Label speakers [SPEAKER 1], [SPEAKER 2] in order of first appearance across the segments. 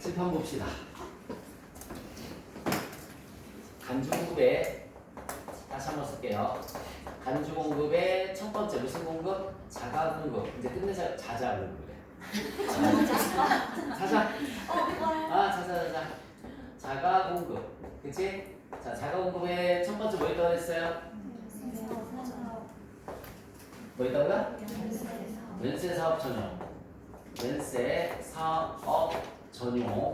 [SPEAKER 1] 칠판 봅시다. 간주공급의 다시 한번 쓸게요. 간주공급의 첫 번째 무슨 공급? 자가공급. 이제 끝내자 자자공급이래. 자자. 아 자자 자자. 자가공급. 그치? 자 자가공급의 첫 번째 뭐 있다고 했어요? 뭐 있다고요? 연세 사업 전용. 연세 사업 전용.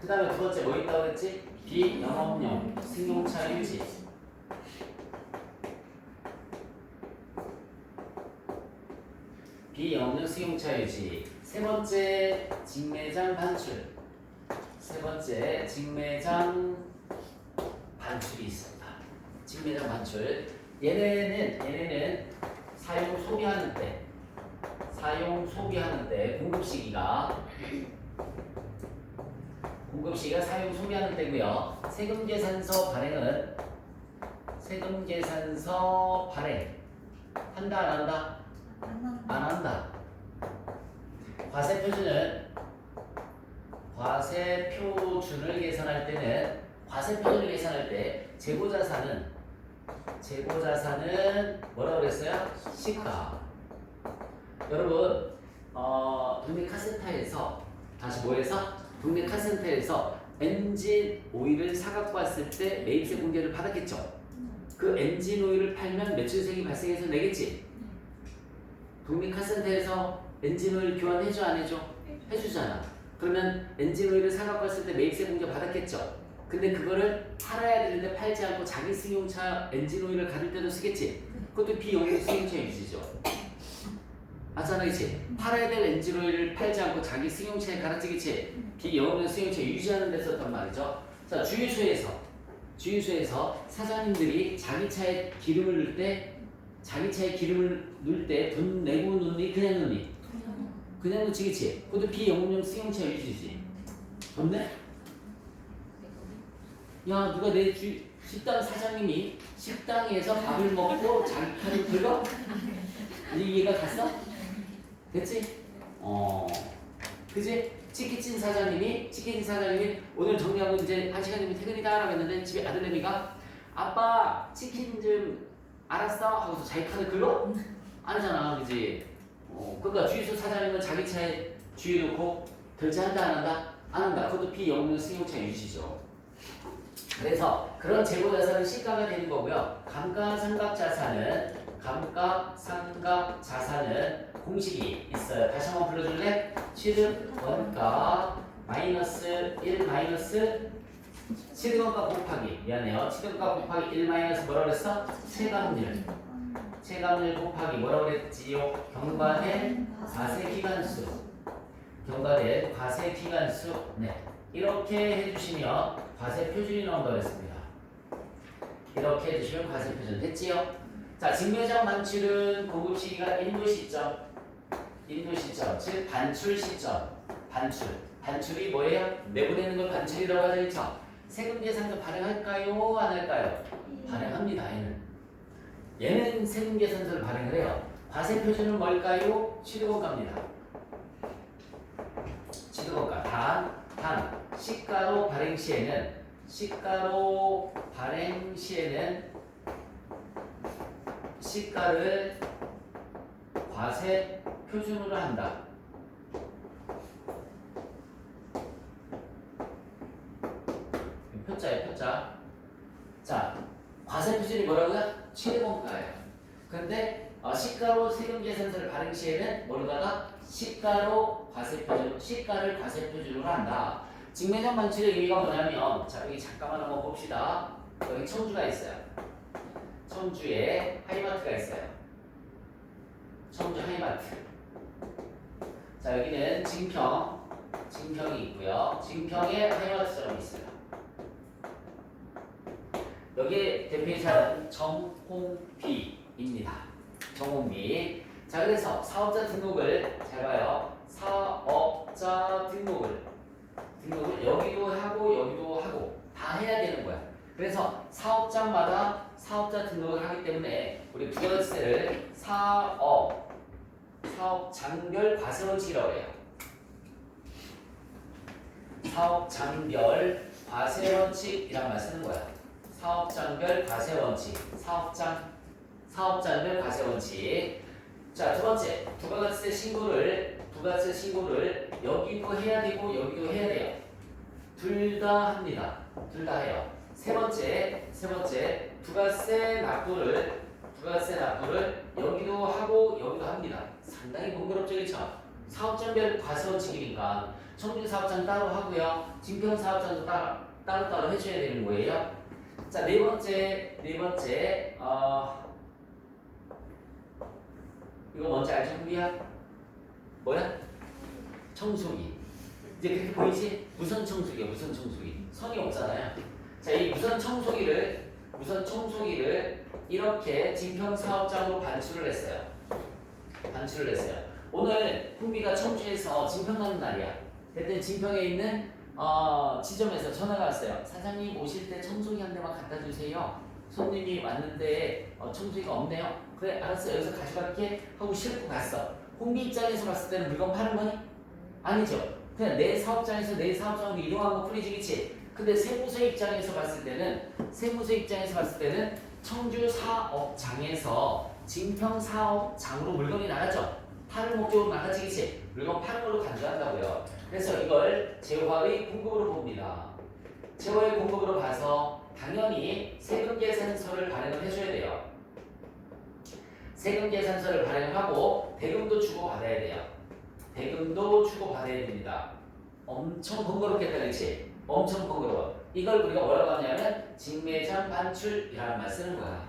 [SPEAKER 1] 그 다음에 두 번째 뭐 있다고 그랬지? 비영업용 승용차 유지. 비영업용 승용차 유지. 세 번째 직매장 반출. 세 번째 직매장 반출이 있습니다. 직매장 반출. 얘네는 얘네는 사용 소비하는 때 사용 소비하는 때 공급 시기가 공급 시기가 사용 소비하는 때고요. 세금 계산서 발행은 세금 계산서 발행 한다 안 한다? 안 한다. 과세 표준은 과세 표준을 계산할 때는 과세 표준을 계산할 때 재고 자산은 재고 자산은 뭐라고 그랬어요? 시가. 여러분 어, 동네 카센터에서 다시 뭐해서 동네 카센터에서 엔진 오일을 사갖고 왔을 때 매입세 공제를 받았겠죠. 그 엔진 오일을 팔면 매출세액이 발생해서 내겠지. 동네 카센터에서 엔진 오일 교환해줘 안 해줘? 해주잖아. 그러면 엔진 오일을 사갖고 왔을 때 매입세 공제 받았겠죠. 근데 그거를 팔아야 되는데 팔지 않고 자기 승용차 엔진 오일을 가릴 때도 쓰겠지. 그것도 비용용 승용차 유지죠. 맞잖아, 그치? 팔아야 될 엔진 오일을 팔지 않고 자기 승용차에 갈아지겠지. 비영업용 승용차 유지하는 데 썼단 말이죠. 자, 주유소에서 주유소에서 사장님들이 자기 차에 기름을 넣을 때 자기 차에 기름을 넣을 때 돈 내고 넣니 그냥 넣니? 그냥 넣지 그치? 그것도 비영업용 승용차 유지지. 돈 내? 야 누가 내 주, 식당 사장님이 식당에서 밥을 먹고 자기 카드 들어? 이해가 갔어? 됐지? 어 그지? 치킨집 사장님이 치킨집 사장님이 오늘 정리하고 이제 한 시간 뒤면 퇴근이다 라고 했는데 집에 아들내미가 아빠 치킨 좀 알았어? 하고서 자기 카드 긁어? 아니잖아 그지? 어, 그러니까 주유소 사장님은 자기 차에 주유 넣고 결제한다 안 한다? 안 한다 그것도 비영업용 승용차 유지죠 그래서 그런 재고 자산은 시가가 되는 거고요. 감가상각 자산은 감가상각 자산은 공식이 있어요. 다시 한번 불러줄래? 취득 원가 마이너스 1 마이너스 취득 원가 곱하기 미안해요. 취득 원가 곱하기 1 마이너스 뭐라 그랬어? 체감률 체감률 곱하기 뭐라 그랬지요? 경과된 과세 기간수 경과된 과세 기간수 네 이렇게 해주시면 과세 표준이 나온다고 했습니다. 이렇게 해주시면 과세 표준 됐지요? 자, 직매장 반출은 공급 시기가 인도 시점, 인도 시점, 즉 반출 시점, 반출. 반출이 뭐예요? 내보내는 걸 반출이라고 하죠, 그렇죠? 세금 계산서 발행할까요? 안 할까요? 발행합니다. 얘는. 얘는 세금 계산서를 발행을 해요. 과세 표준은 뭘까요? 취득원가입니다. 취득원가. 단, 단 시가로 발행 시에는 시가로 발행 시에는 시가를 과세 표준으로 한다. 표자예요, 표자. 자, 과세 표준이 뭐라고요? 최대원가예요. 근데 어, 시가로 세금 계산서를 발행 시에는 뭐로다가 시가로 과세 표준, 시가를 과세 표준으로 한다. 직매장 반출의 의미가 뭐냐면 자 여기 잠깐만 한번 봅시다. 여기 청주가 있어요. 청주에 하이마트가 있어요. 청주 하이마트. 자 여기는 진평, 진평이 있고요. 진평에 하이마트처럼 있어요. 여기 대표이사는 정홍비입니다. 정홍비. 자 그래서 사업자 등록을 잘 봐요. 사업자 등록을 등록을 여기도 하고 여기도 하고 다 해야 되는 거야. 그래서 사업장마다 사업자 등록을 하기 때문에 우리 부가세를 사업 사업 장별 과세원칙이라고 해요. 사업 장별 과세 원칙이란 말 쓰는 거야. 사업 장별 과세 원칙. 사업장 사업장별 과세 원칙. 자, 두 번째. 부가가치세 신고를 부가세 신고를 여기도 해야 되고 여기도 해야 돼요. 둘 다 합니다. 둘 다 해요. 세 번째, 세 번째. 부가세 납부를 부가세 납부를 여기도 하고 여기도 합니다. 상당히 번거롭죠, 그렇죠? 사업장별 과세 원칙이니까 청주 사업장 따로 하고요. 진평 사업장도 따로 따로 따로 해줘야 되는 거예요. 자, 네 번째, 네 번째, 어, 이거 뭔지 알죠, 후리야? 뭐야? 청소기. 이제 그렇게 보이지? 무선 청소기야, 무선 청소기. 선이 없잖아요. 자, 이 무선 청소기를, 무선 청소기를 이렇게 진평 사업장으로 반출을 했어요. 반출을 했어요. 오늘 훈비가 청주에서 진평 가는 날이야. 그때 진평에 있는 어, 지점에서 전화가 왔어요. 사장님 오실 때 청소기 한 대만 갖다 주세요. 손님이 왔는데 어, 청소기가 없네요. 그래 알았어 여기서 가져갈게 하고 싣고 갔어. 홍비 입장에서 봤을 때는 물건 파는 거니? 아니죠. 그냥 내 사업장에서 내 사업장으로 이동한 거 뿐이지 그치? 근데 세무서 입장에서 봤을 때는 세무서 입장에서 봤을 때는 청주 사업장에서 진평 사업장으로 물건이 나갔죠. 파는 목적으로 나가지 그치? 물건 파는 걸로 간주한다고요. 그래서 이걸 재화의 공급으로 봅니다. 재화의 공급으로 봐서 당연히 세금 계산서를 발행을 해줘야 돼요. 세금 계산서를 발행을 하고 대금도 주고 받아야 돼요. 대금도 주고 받아야 됩니다. 엄청 번거롭겠다, 그렇지? 엄청 번거로워. 이걸 우리가 뭐라고 하냐면 직매장 반출이라는 말 쓰는 거야.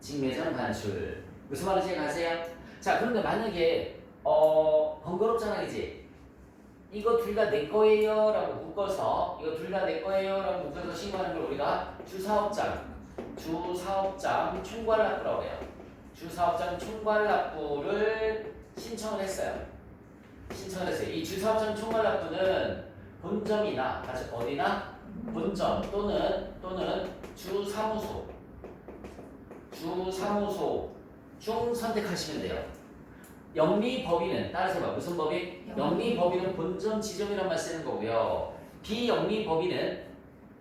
[SPEAKER 1] 직매장 반출. 무슨 말인지 가세요? 자, 그런데 만약에 어 번거롭잖아, 그지? 이거 둘 다 내 거예요 라고 묶어서 이거 둘 다 내 거예요 라고 묶어서 신고하는 걸 우리가 주사업장, 주사업장 총괄납부라고 해요. 주사업장 총괄납부를 신청을 했어요. 신청을 했어요. 이 주사업장 총괄납부는 본점이나 다시 어디나 본점 또는 또는 주 사무소 주 사무소 중 선택하시면 돼요. 영리 법인은 따라서 봐 무슨 법인? 영리 법인은 본점 지점이란 말 쓰는 거고요. 비영리 법인은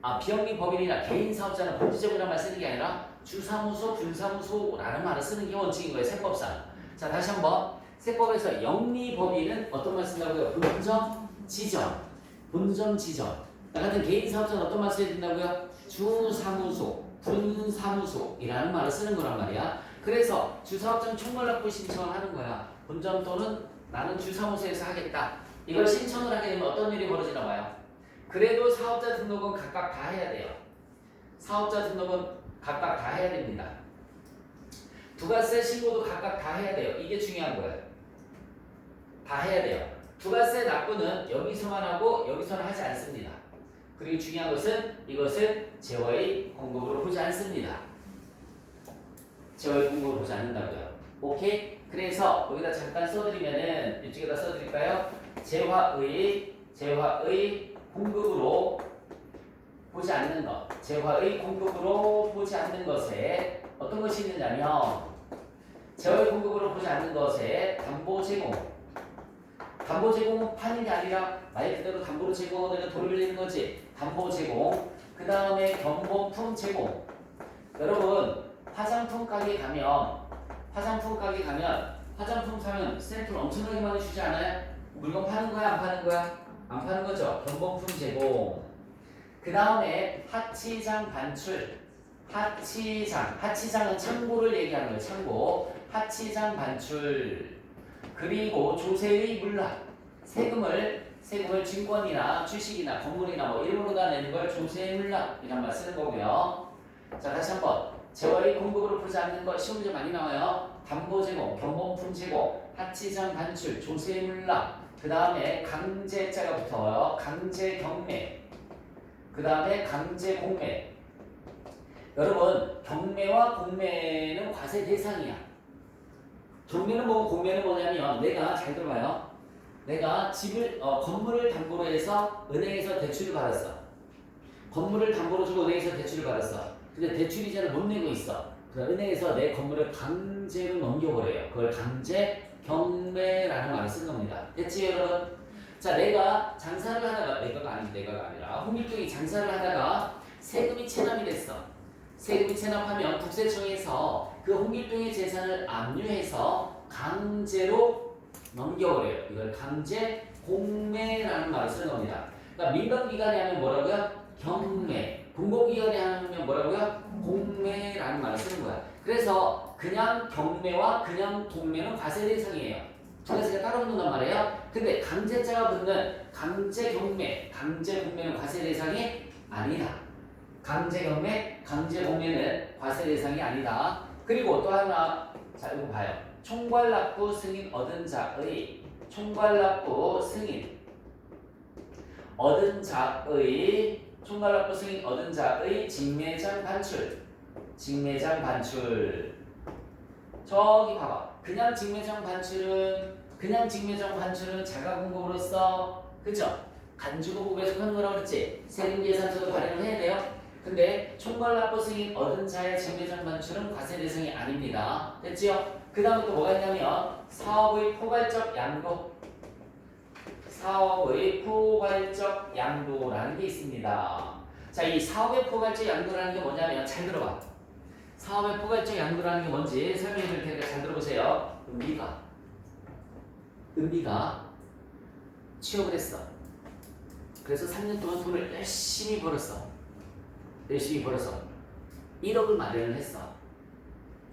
[SPEAKER 1] 아 비영리 법인이나 개인 사업자는 본지점이란 말 쓰는 게 아니라 주사무소, 분사무소라는 말을 쓰는 게 원칙인 거예요. 세법상. 자 다시 한번 세법에서 영리 법인은 어떤 말 쓴다고요? 본점, 지점, 본점, 지점. 나 같은 개인 사업자는 어떤 말 써야 된다고요? 주사무소, 분사무소이라는 말을 쓰는 거란 말이야. 그래서 주사업장 총괄납부 신청을 하는 거야. 본점 또는 나는 주사무소에서 하겠다. 이걸 신청을 하게 되면 어떤 일이 벌어지나 봐요. 그래도 사업자 등록은 각각 다 해야 돼요. 사업자 등록은 각각 다 해야 됩니다. 부가세 신고도 각각 다 해야 돼요. 이게 중요한 거예요. 다 해야 돼요. 부가세 납부는 여기서만 하고 여기서는 하지 않습니다. 그리고 중요한 것은 이것은 재화의 공급으로 보지 않습니다. 재화의 공급으로 보지 않는다고요. 오케이? 그래서 여기다 잠깐 써드리면은 이쪽에다 써드릴까요? 재화의 재화의 공급으로 보지 않는 것, 재화의 공급으로 보지 않는 것에 어떤 것이 있느냐면 재화의 공급으로 보지 않는 것에 담보 제공, 담보 제공은 파는 게 아니라 말 그대로 담보로 제공하고 내가 돈을 빌리는 거지. 담보 제공, 그 다음에 경보품 제공. 여러분 화장품 가게 가면 화장품 가게 가면 화장품 사면 샘플 엄청나게 많이 주지 않아요? 물건 파는 거야 안 파는 거야? 안 파는 거죠. 경보품 제공. 그 다음에 하치장 반출. 하치장. 하치장은 창고를 얘기하는 거예요. 창고. 하치장 반출. 그리고 조세의 물납. 세금을 세금을 증권이나 주식이나 건물이나 뭐 일부러다 내는 걸 조세 물납이란 말 쓰는 거고요. 자 다시 한번 재월의 공급으로 보지 않는 거 시험 문제 많이 나와요. 담보 제공, 경범품 제공, 하치장 반출, 조세 물납. 그 다음에 강제자가 붙어요. 강제 경매. 그 다음에 강제 공매. 여러분 경매와 공매는 과세 대상이야. 경매는 뭐고 공매는 뭐냐면 내가 잘 들어봐요. 내가 집을 어, 건물을 담보로 해서 은행에서 대출을 받았어. 건물을 담보로 주고 은행에서 대출을 받았어. 근데 대출 이자를 못 내고 있어. 그래서 은행에서 내 건물을 강제로 넘겨버려요. 그걸 강제 경매라는 말을 쓰는 겁니다. 됐지 여러분? 자, 내가 장사를 하다가 내가가 아니 내가가 아니라 홍길동이 장사를 하다가 세금이 체납이 됐어. 세금이 체납하면 국세청에서 그 홍길동의 재산을 압류해서 강제로 넘겨버려요. 이걸 강제 공매라는 말을 쓰는 겁니다. 그러니까 민간기관에 하면 뭐라고요? 경매. 공공기관에 하면 뭐라고요? 공매라는 말을 쓰는 거야. 그래서 그냥 경매와 그냥 동매는 과세 대상이에요. 두 가지가 따로 붙는단 말이에요. 근데 강제자가 붙는 강제 경매, 강제 공매는 과세 대상이 아니다. 강제 경매, 강제 공매는 과세 대상이 아니다. 그리고 또 하나, 자 이거 봐요. 총괄납부 승인 얻은 자의 총괄납부 승인 얻은 자의 총괄납부 승인 얻은 자의 직매장 반출 직매장 반출 저기 봐봐 그냥 직매장 반출은 그냥 직매장 반출은 자가 공급으로서 그죠? 간주공급에 속하는 거라고 그랬지 세금 계산서도 발행을 해야 돼요 근데 총괄납부 승인 얻은 자의 직매장 반출은 과세 대상이 아닙니다 됐지요? 그 다음에 또 뭐가 있냐면 사업의 포괄적 양도 사업의 포괄적 양도라는 게 있습니다. 자, 이 사업의 포괄적 양도라는 게 뭐냐면 잘 들어봐. 사업의 포괄적 양도라는 게 뭔지 설명해 드릴 테니까 잘 들어보세요. 은비가 은비가 취업을 했어. 그래서 3년 동안 돈을 열심히 벌었어. 열심히 벌어서 1억을 마련을 했어.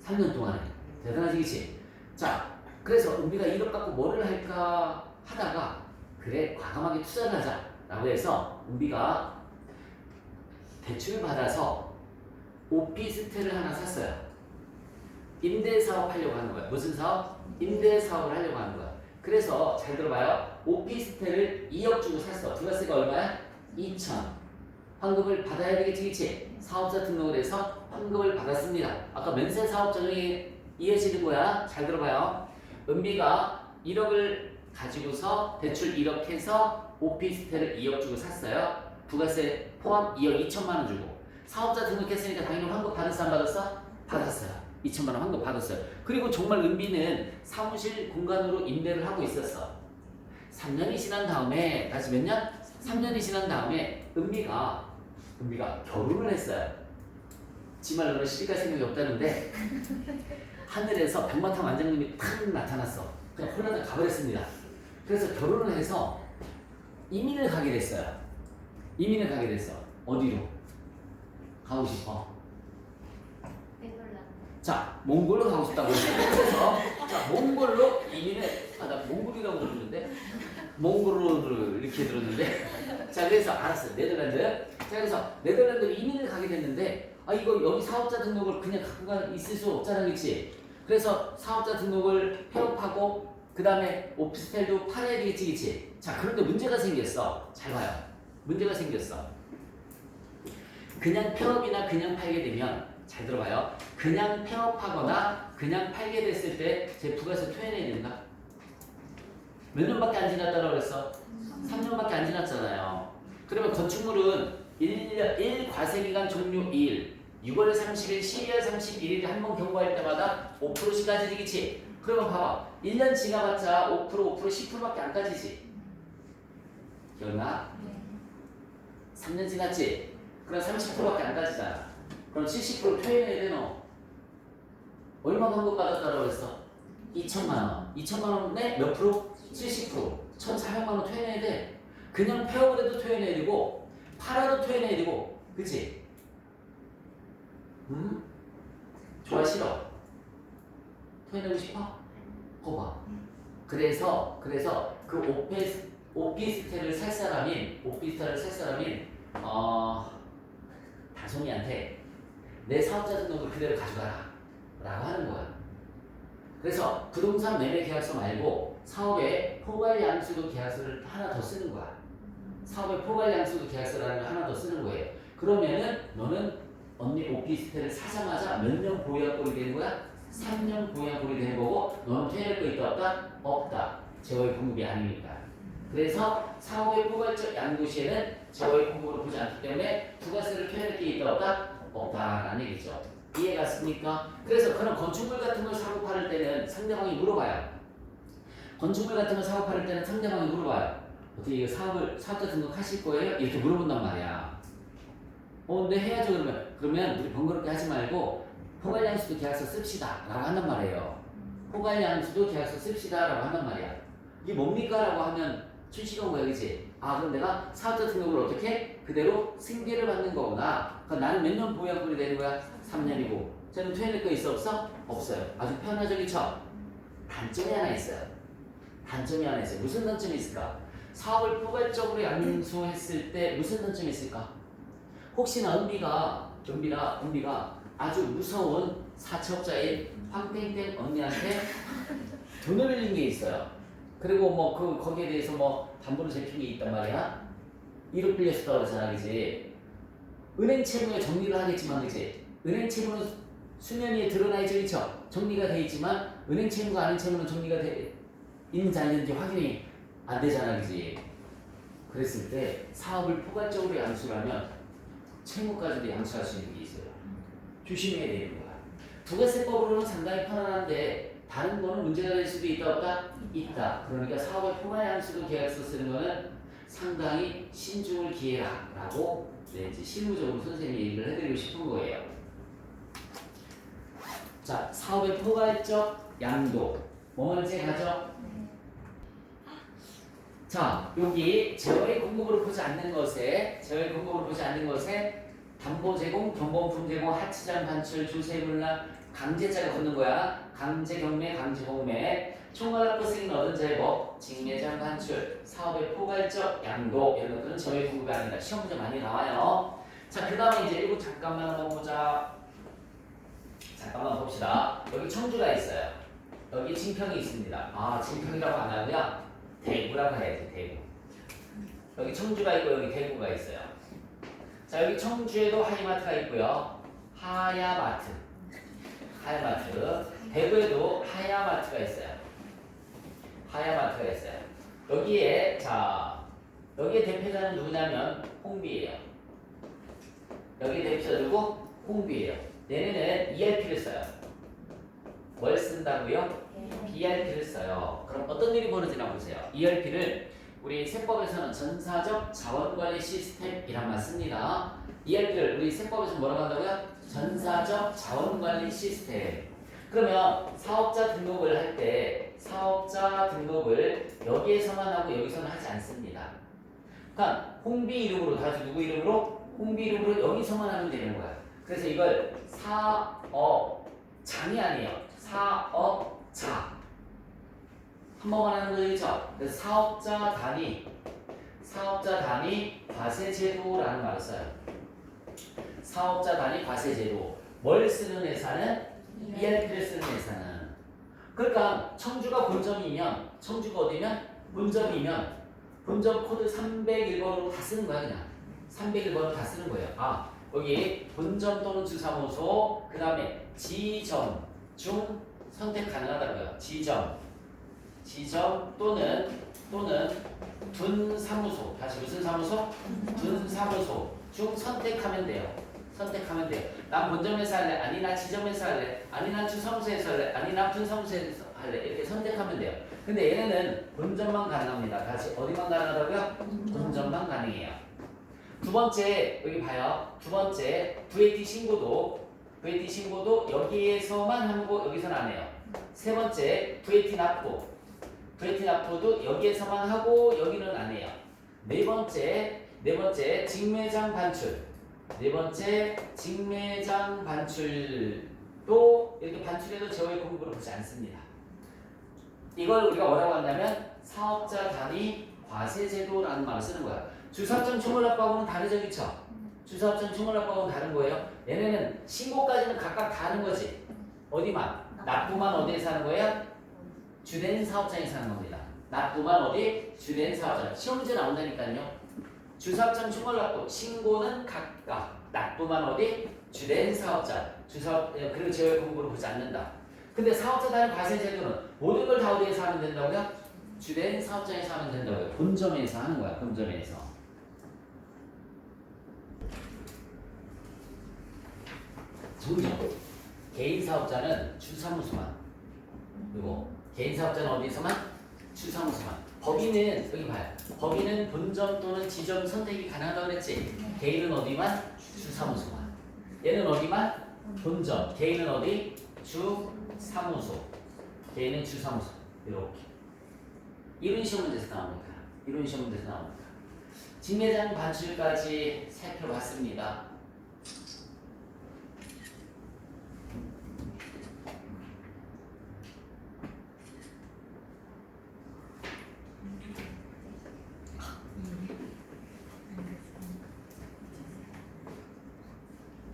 [SPEAKER 1] 3년 동안에. 대단하지, 그치? 자, 그래서 은비가 1억 갖고 뭐를 할까 하다가 그래 과감하게 투자를 하자라고 해서 우리가 대출을 받아서 오피스텔을 하나 샀어요. 임대 사업 하려고 하는 거야. 무슨 사업? 임대 사업을 하려고 하는 거야. 그래서 잘 들어봐요. 오피스텔을 2억 주고 샀어. 부가세가 얼마야? 2천. 환급을 받아야 되겠지, 그치? 사업자 등록을 해서 환급을 받았습니다. 아까 면세 사업 정이 이어지는 거야. 잘 들어봐요. 은비가 1억을 가지고서 대출 1억 해서 오피스텔을 2억 주고 샀어요. 부가세 포함 2억 2천만 원 주고 사업자 등록했으니까 당연히 환급 받았어 안 받았어? 받았어요. 2천만 원 환급 받았어요. 그리고 정말 은비는 사무실 공간으로 임대를 하고 있었어. 3년이 지난 다음에 다시 몇 년? 3년이 지난 다음에 은비가 은비가 결혼을 했어요. 지 말로는 시집갈 생각이 없다는데 하늘에서 백마탄 완장님이 탁 나타났어. 그냥 홀라당 가버렸습니다. 그래서 결혼을 해서 이민을 가게 됐어요. 이민을 가게 됐어. 어디로? 가고 싶어. 자, 몽골로 가고 싶다고. 그래서 자, 몽골로 이민을 아, 나 몽골이라고 들었는데 몽골로 이렇게 들었는데 자, 그래서 알았어요. 네덜란드. 자, 그래서 네덜란드로 이민을 가게 됐는데 아, 이거 여기 사업자 등록을 그냥 갖고 가 있을 수 없잖아, 그렇지? 그래서 사업자 등록을 폐업하고 그 다음에 오피스텔도 팔아야 되겠지, 그치? 자, 그런데 문제가 생겼어. 잘 봐요. 문제가 생겼어. 그냥 폐업이나 그냥 팔게 되면, 잘 들어봐요. 그냥 폐업하거나 그냥 팔게 됐을 때 제 부가세 토해내야 된다. 몇 년밖에 안 지났다고 그랬어? 3년밖에 안 지났잖아요. 그러면 건축물은 1년, 1 과세기간 종료 2일, 6월 30일, 12월 31일에 한 번 경고할 때마다 5%씩 까지겠지? 그러면 봐봐. 1년 지나봤자 5%, 5%, 10%밖에 안 까지지? 기억나?
[SPEAKER 2] 네.
[SPEAKER 1] 3년 지났지? 그럼 30%밖에 안 까지잖아. 그럼 70% 토해내야 돼, 너. 얼마 환급 받았다고 그랬어? 2천만 원. 2천만 원에 몇 프로? 70%. 1,400만 원 토해내야 돼. 그냥 폐업을 해도 토해내야 되고, 팔아도 토해내야 되고, 그치? 음? 좋아, 싫어? 토해내고 싶어? 거봐. 그래서, 그래서 그 오피스, 오피스텔을 살 사람인, 오피스텔을 살 사람인, 어, 다솜이한테 내 사업자 등록을 그대로 가져가라. 라고 하는 거야. 그래서 부동산 매매 계약서 말고 사업의 포괄 양수도 계약서를 하나 더 쓰는 거야. 사업의 포괄 양수도 계약서라는 걸 하나 더 쓰는 거예요. 그러면은 너는 언니 오피스텔을 사자마자 몇 년 보유하고 되는 거야? 3년 보유하고 되는 거고 너는 퇴할 거 있다 없다? 없다. 재월 공급이 아니니까. 그래서 사업의 포괄적 양도 시에는 재월 공급으로 보지 않기 때문에 부가세를 퇴할 게 있다 없다? 없다라는 얘기죠. 이해 갔습니까? 그래서 그런 건축물 같은 걸 사고 팔을 때는 상대방이 물어봐요. 건축물 같은 걸 사고 팔을 때는 상대방이 물어봐요. 어떻게 이거 사업을 사업자 등록하실 거예요? 이렇게 물어본단 말이야. 어, 근데 해야죠 그러면 그러면 우리 번거롭게 하지 말고 포괄양수도 계약서 씁시다라고 한단 말이에요. 포괄양수도 계약서 씁시다라고 한단 말이야. 이게 뭡니까라고 하면 출시가 온 거야, 그지? 아, 그럼 내가 사업자 등록을 어떻게 그대로 승계를 받는 거구나. 그럼 나는 몇 년 보유약분이 되는 거야? 3년이고. 저는 토해낼 거 있어 없어? 없어요. 아주 편하적이죠. 단점이 하나 있어요. 단점이 하나 있어요. 무슨 단점이 있을까? 사업을 포괄적으로 양수했을 때 무슨 단점이 있을까? 혹시나 은비가 은비라 은비가 아주 무서운 사채업자인 황땡땡 언니한테 돈을 빌린 게 있어요. 그리고 뭐 그 거기에 대해서 뭐 담보로 잡힌 게 있단 말이야. 1억 빌렸었다고 그러잖아, 그지? 은행 채무에 정리를 하겠지만, 그지? 은행 채무는 수면 위에 드러나 있죠, 그죠? 정리가 돼 있지만 은행 채무가 아닌 채무는 정리가 돼 있는지 아닌지 확인이 안 되잖아, 그지? 그랬을 때 사업을 포괄적으로 양수를 하면 채무까지도 양수할 수 있는 게 있어요. 조심해야 되는 거야. 부가세법으로는 상당히 편안한데 다른 거는 문제가 될 수도 있다 없다? 있다. 그러니까 사업의 포괄 양수도 계약서 쓰는 거는 상당히 신중을 기해라 라고 네, 이제 실무적으로 선생님이 얘기를 해드리고 싶은 거예요. 자, 사업의 포괄적 양도. 뭐 먼저 가죠? 자, 여기 제어의 공급으로 보지 않는 것에 제어의 공급으로 보지 않는 것에 담보 제공, 경범품 제공, 하치장 반출, 주세물납, 강제자가 붙는 거야. 강제 경매, 강제 공매, 총괄납부 승인 얻은 자의 법, 직매장 반출, 사업의 포괄적 양도 이런 것들은 제어의 공급이 아니다. 시험 문제 많이 나와요. 자, 그 다음에 이제 이거 잠깐만 한번 보자. 잠깐만 봅시다. 여기 청주가 있어요. 여기 진평이 있습니다. 아, 진평이라고 안 하고요. 대구라고 해야지, 대구. 여기 청주가 있고 여기 대구가 있어요. 자, 여기 청주에도 하이마트가 있고요. 하야마트. 하야마트. 대구에도 하야마트가 있어요. 하야마트가 있어요. 여기에 자, 여기에 대표자는 누구냐면 홍비예요. 여기 대표자 누구? 홍비예요. 얘네는 ERP를 써요. 뭘 쓴다고요? ERP를 써요. 그럼 어떤 일이 벌어지나 보세요. ERP를 우리 세법에서는 전사적 자원관리 시스템이란 말 씁니다. ERP를 우리 세법에서 뭐라고 한다고요? 전사적 자원관리 시스템. 그러면 사업자 등록을 할 때 사업자 등록을 여기에서만 하고 여기서는 하지 않습니다. 그러니까 홍비 이름으로 다시 누구 이름으로? 홍비 이름으로 여기서만 하면 되는 거야. 그래서 이걸 사업장이 아니에요. 사업자. 한 번만 하는 거죠. 그래서 사업자 단위, 사업자 단위 과세 제도라는 말을 써요. 사업자 단위 과세 제도. 뭘 쓰는 회사는 ERP를 쓰는 회사는. 그러니까 청주가 본점이면 청주가 어디면 본점이면 본점 코드 301번으로 다 쓰는 거야 그냥. 301번으로 다 쓰는 거예요. 아 여기 본점 또는 주사무소 그 다음에 지점 중 선택 가능하다고요. 지점 지점 또는 또는 분사무소 다시 무슨 사무소? 분사무소 중 선택하면 돼요. 선택하면 돼요. 난 본점에서 할래. 아니 나 지점에서 할래. 아니 난 주사무소에서 할래. 아니 난 분사무소에서 할래. 이렇게 선택하면 돼요. 근데 얘네는 본점만 가능합니다. 다시 어디만 가능하다고요? 본점만 가능해요. 두 번째 여기 봐요. 두 번째 VAT 신고도 VAT 신고도 여기에서만 하고 여기서는 안 해요. 세 번째 VAT 납부 VAT 납부도 여기에서만 하고 여기는 안 해요. 네 번째 네 번째 직매장 반출 네 번째 직매장 반출도 이렇게 반출해도 제어의 공급으로 보지 않습니다. 이걸 우리가 뭐라고 한다면 사업자 단위 과세 제도라는 말을 쓰는 거야. 주사점 총괄납부하고는 다르죠, 그쵸? 주사점 총괄납부하고는 다른 거예요. 얘네는 신고까지는 각각 다른 거지. 어디만? 납부만 어디에서 하는 거예요? 주된 사업장에서 하는 겁니다. 납부만 어디? 주된 사업장. 시험 문제 나온다니까요. 주사점 총괄납부 신고는 각각 납부만 어디? 주된 사업자. 주사업 그리고 제외 공부를 보지 않는다. 근데 사업자 단위 과세 제도는 모든 걸 다 어디에서 하면 된다고요? 주된 사업장에서 하면 된다고요. 본점에서 하는 거야. 본점에서. 정정. 개인 사업자는 주사무소만. 그리고 개인 사업자는 어디서만? 주사무소만. 법인은 여기 봐요. 법인은 본점 또는 지점 선택이 가능하다고 그랬지. 개인은 어디만? 주사무소만. 얘는 어디만? 본점. 개인은 어디? 주사무소. 개인은 주사무소. 이렇게. 이런 시험 문제에서 나옵니다. 이런 시험 문제에서 나옵니다. 직매장 반출까지 살펴봤습니다.